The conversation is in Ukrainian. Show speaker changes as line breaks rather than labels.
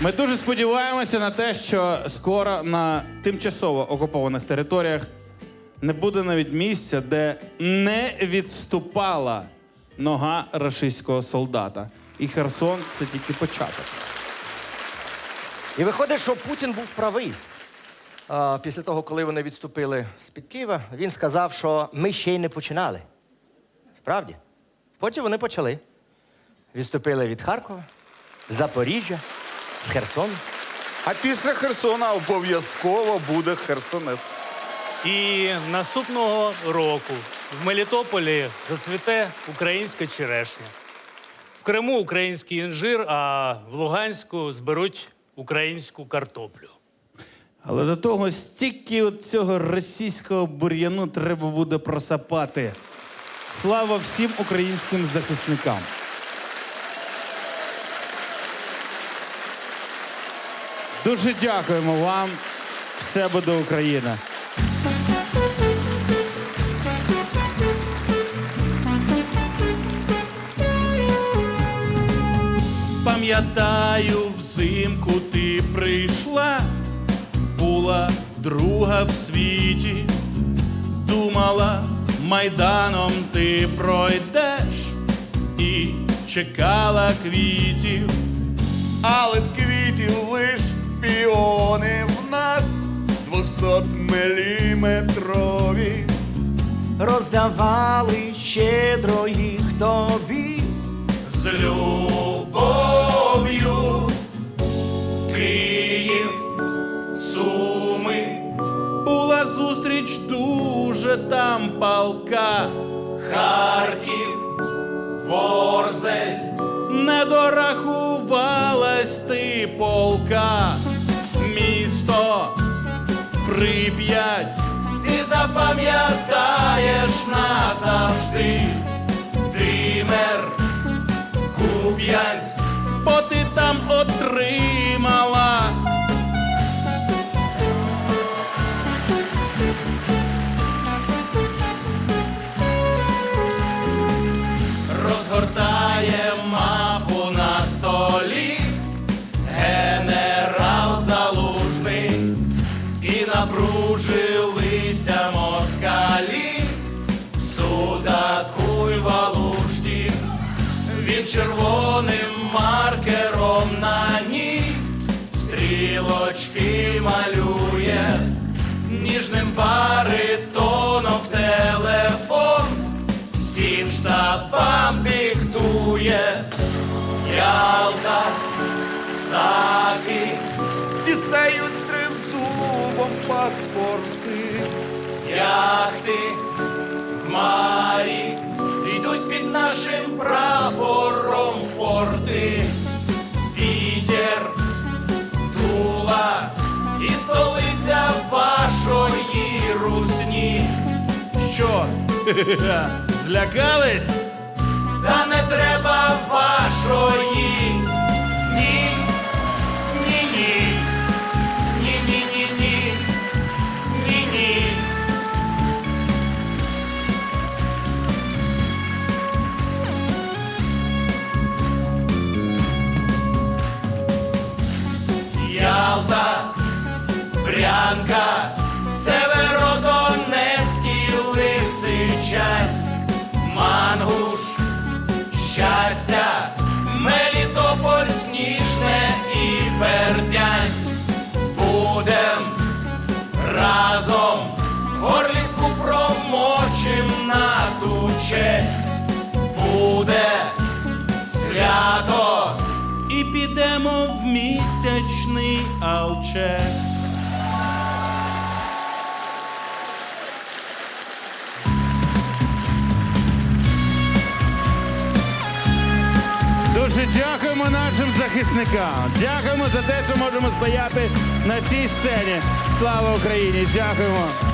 Ми дуже сподіваємося на те, що скоро на тимчасово окупованих територіях не буде навіть місця, де не відступала нога рашистського солдата. І Херсон це тільки початок.
І виходить, що Путін був правий. А, після того, коли вони відступили з-під Києва, він сказав, що ми ще й не починали. Справді. Потім вони почали. Відступили від Харкова, Запоріжжя, з Херсону.
А після Херсона обов'язково буде Херсонес.
І наступного року в Мелітополі зацвіте українська черешня. В Криму український інжир, а в Луганську зберуть українську картоплю.
Але до того стільки от цього російського бур'яну треба буде просапати. Слава всім українським захисникам. Дуже дякуємо вам. Все буде Україна. Пам'ятаю, взимку ти прийшла, була друга в світі, думала, майданом ти пройдеш і чекала квітів.
Піони в нас 200-міліметрові.
Роздавали щедро їх тобі.
З любов'ю Київ, Суми. Була зустріч дуже там палка. Харків, Ворзель. Не дорахувалась ти полка. Прип'ять. Ти запам'ятаєш назавжди. Димер. Куп'янськ, Він червоним маркером на ній стрілочки малює, ніжним баритоном в телефон, всім штабам диктує. Ялта, Саки,
Дістають з тризубом паспорти.
яхти в марі Що? Злякались? Та не треба вашої. Ні, ні, ні. Ні, ні, ні, ні. Ні, ні. Ялта, Брянка, Лисичанськ, Мангуш, щастя, Мелітополь, Сніжне і Бердянськ. Будем разом горлівку промочим на ту честь. Буде свято і підемо в місячний алчест. Дякуємо нашим захисникам. Дякуємо за те, що можемо стояти на цій сцені. Слава Україні! Дякуємо.